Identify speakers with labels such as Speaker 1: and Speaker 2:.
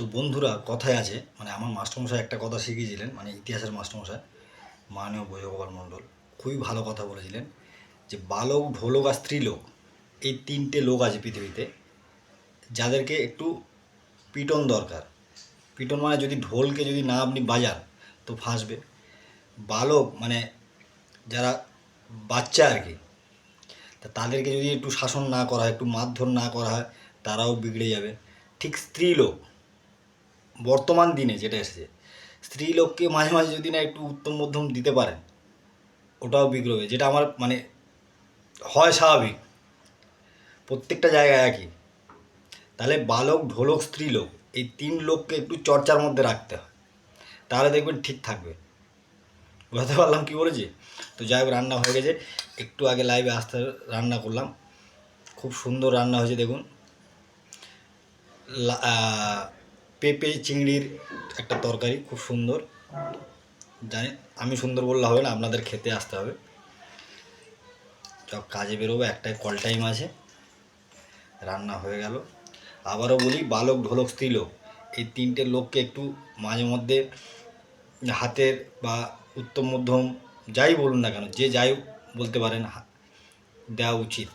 Speaker 1: তো বন্ধুরা, কথায় আছে মানে আমার মাস্টারমশাই একটা কথা শিখিয়েছিলেন মানে ইতিহাসের মাস্টারমশাই, মাননীয় বৈভগোপাল মণ্ডল, খুবই ভালো কথা বলেছিলেন যে বালক ঢোলক আর স্ত্রীলোক, এই তিনটে লোক আছে পৃথিবীতে, যাদেরকে একটু পিটন দরকার। পিটন মানে যদি ঢোলকে যদি না আপনি বাজান, তো ফাঁসবে। বালক মানে যারা বাচ্চা আর কি, তা তাদেরকে যদি একটু শাসন না করা হয়, একটু মারধর না করা হয়, তারাও বিগড়ে যাবে। ঠিক স্ত্রীলোক বর্তমান দিনে যেটা এসেছে স্ত্রীলোককে মাঝে মাঝে যদি না একটু উত্তম মধ্যম দিতে পারেন, ওটাও বিগড়বে যেটা আমার মানে হয় স্বাভাবিক। প্রত্যেকটা জায়গায় একই। তাহলে বালক, ঢোলক স্ত্রীলোক এই তিন লোককে একটু চর্চার মধ্যে রাখতে হয়। তাহলে দেখবেন ঠিক থাকবে। বুঝতে পারলাম কী বলেছি? তো যাই হোক, রান্না হয়ে গেছে। একটু আগে লাইভে আসতে রান্না করলাম। খুব সুন্দর রান্না হয়েছে, দেখুন। পেঁপে চিংড়ির একটা তরকারি, খুব সুন্দর। জানি, আমি সুন্দর বললে হবে না, আপনাদের খেতে আসতে হবে। সব কাজে বেরোবো, একটাই কল টাইম আছে। রান্না হয়ে গেল। আবারও বলি, বালক ঢোলক স্ত্রীলোক। এই তিনটে লোককে একটু মাঝে মধ্যে হাতের বা উত্তম মধ্যম যাই বলুন না কেন, যে যাই বলতে পারেন দেওয়া উচিত।